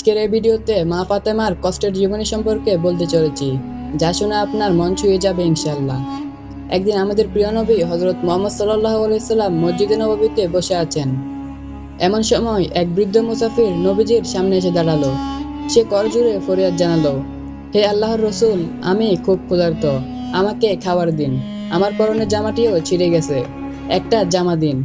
আজকের এই ভিডিওতে মা ফাতেমার কষ্টের জীবনী সম্পর্কে বলতে চলেছি, যা শুনে আপনার মন ছুঁয়ে যাবে ইনশাল্লাহ একদিন আমাদের প্রিয় নবী হজরত মোহাম্মদ সাল্লাহ আলাইসাল্লাম মসজিদে নবীতে বসে আছেন। এমন সময় এক বৃদ্ধ মুসাফির নবীজির সামনে এসে দাঁড়াল। সে করজুড়ে ফরিয়াদ জানালো, হে আল্লাহর রসুল, আমি খুব ক্ষুধার্ত, আমাকে খাবার দিন। আমার পরনের জামাটিও ছিঁড়ে গেছে। একটা জামা দিন।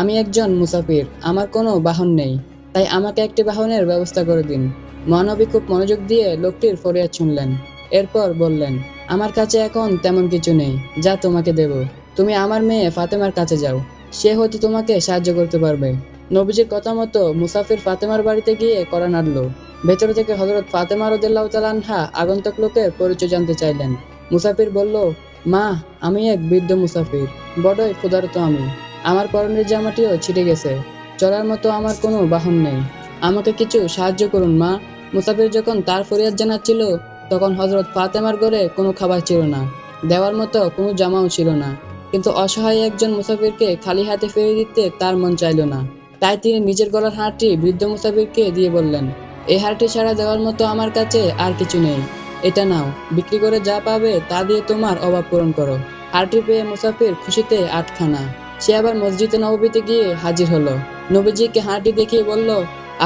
আমি একজন মুসাফির, আমার কোনো বাহন নেই। তাই আমাকে একটি বাহনের ব্যবস্থা করে দিন। মহানবী খুব মনোযোগ দিয়ে লোকটির ফরিয়াদ শুনলেন। এরপর বললেন, আমার কাছে এখন তেমন কিছু নেই, যা তোমাকে দেব। তুমি আমার মেয়ে ফাতেমার কাছে যাও। সে হয়তো তোমাকে সাহায্য করতে পারবে। নবীজির কথা মতো মুসাফির ফাতেমার বাড়িতে গিয়ে করা নাড়লো। ভেতর থেকে হজরত ফাতেমা রদুল্লাহ তালানহা আগন্তক লোকের পরিচয় জানতে চাইলেন। মুসাফির বলল, মা, আমি এক বৃদ্ধ মুসাফির। বড়ই ক্ষুধার্ত আমি। আমার পরনের জামাটিও ছিটে গেছে। চলার মতো আমার কোনো বাহন নেই। আমাকে কিছু সাহায্য করুন, মা। মুসাফির যখন তার ফরিয়াদ জানাচ্ছিল, তখন হজরত ফাতেমার ঘরে কোনো খাবার ছিল না। দেওয়ার মতো কোনো জামাও ছিল না। কিন্তু অসহায় একজন মুসাফিরকে খালি হাতে ফিরে দিতে তার মন চাইল না। তাই তিনি নিজের গলার হারটি বৃদ্ধ মুসাফিরকে দিয়ে বললেন এই হারটি ছাড়া দেওয়ার মতো আমার কাছে আর কিছু নেই। এটা নাও। বিক্রি করে যা পাবে তা দিয়ে তোমার অভাব পূরণ করো। হারটি পেয়ে মুসাফির খুশিতে আটখানা। সে আবার মসজিদে নবীতে গিয়ে হাজির হলো। নবীজিকে হারটি দেখিয়ে বলল,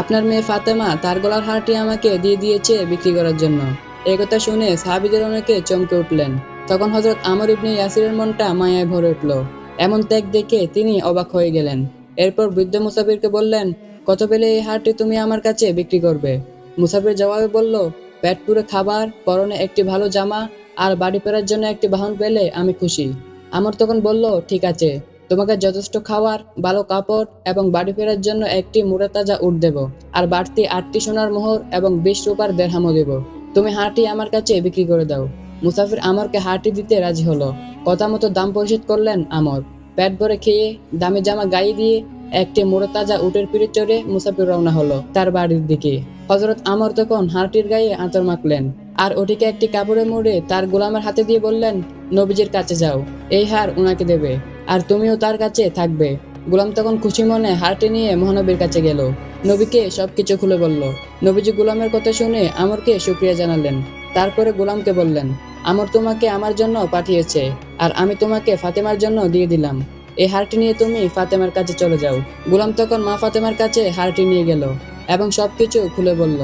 আপনার মেয়ে ফাতেমা তার গলার হারটি আমাকে দিয়ে দিয়েছে বিক্রি করার জন্য। এই কথা শুনে সাহাবিদের অনেকে চমকে উঠলেন। তখন হজরত আমর ইবনে ইয়াসিরের মনটা মায়ায় ভরে উঠল। এমন ত্যাগ দেখে তিনি অবাক হয়ে গেলেন। এরপর বৃদ্ধ মুসাফিরকে বললেন, কত পেলে এই হারটি তুমি আমার কাছে বিক্রি করবে? মুসাফির জবাবে বলল, পেট পুরে খাবার, পরনে একটি ভালো জামা, আর বাড়ি ফেরার জন্য একটি বাহন পেলে আমি খুশি। আমার তখন বলল, ঠিক আছে। তোমাকে যথেষ্ট খাওয়ার, ভালো কাপড় এবং বাড়ি ফেরার জন্য একটি মুড়ে তাজা উঠ দেব। আর বাড়তি আটটি সোনার মোহর এবং বিশ রূপার দেড়হামও দেব। তুমি হাঁটি আমার কাছে বিক্রি করে দাও। মুসাফির আমরকে হাঁটি দিতে রাজি হলো। কথা মতো দাম পরিশোধ করলেন আমর। পেট ভরে খেয়ে দামি জামা গায়ে দিয়ে একটি মোড়ে তাজা উটের পিঠে চড়ে মুসাফির রওনা হলো তার বাড়ির দিকে। হজরত আমর তখন হাঁটির গায়ে আঁতর মাখলেন। আর ওটিকে একটি কাপড়ে মুড়ে তার গোলামের হাতে দিয়ে বললেন, নবীজির কাছে যাও। এই হার উনাকে দেবে। আর তুমিও তার কাছে থাকবে। গোলাম তখন খুশি মনে হারটি নিয়ে মহানবীর কাছে গেল। নবীকে সব কিছু খুলে বলল, নবীজি গোলামের কথা শুনে আমরকে শুক্রিয়া জানালেন। তারপরে গোলামকে বললেন, আমর তোমাকে আমার জন্য পাঠিয়েছে, আর আমি তোমাকে ফাতেমার জন্য দিয়ে দিলাম। এই হারটি নিয়ে তুমি ফাতেমার কাছে চলে যাও। গোলাম তখন মা ফাতেমার কাছে হারটি নিয়ে গেল এবং সব কিছু খুলে বলল।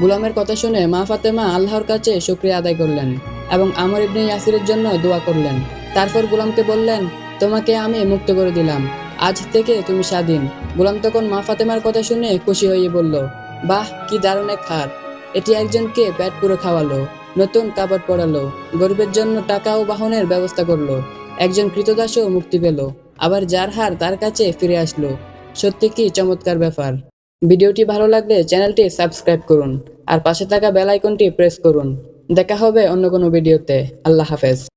গোলামের কথা শুনে মা ফাতেমা আল্লাহর কাছে শুক্রিয়া আদায় করলেন এবং আমর ইবনে ইয়াসিরের জন্য দোয়া করলেন। তারপর গোলামকে বললেন তোমাকে আমি মুক্ত করে দিলাম। আজ থেকে তুমি স্বাধীন। গোলাম তখন মা ফাতেমার কথা শুনে খুশি হয়ে বলল, বাহ, কি দারুণ এক হার। এটি একজনকে পেট পুরো খাওয়ালো, নতুন কাপড় পরালো, গরিবের জন্য টাকা ও বাহনের ব্যবস্থা করল। একজন কৃতদাসও মুক্তি পেল। আবার যার হার তার কাছে ফিরে আসলো। সত্যি কি চমৎকার ব্যাপার। ভিডিওটি ভালো লাগলে চ্যানেলটি সাবস্ক্রাইব করুন আর পাশে থাকা বেল আইকনটি প্রেস করুন। দেখা হবে অন্য কোনো ভিডিওতে। আল্লাহ হাফেজ।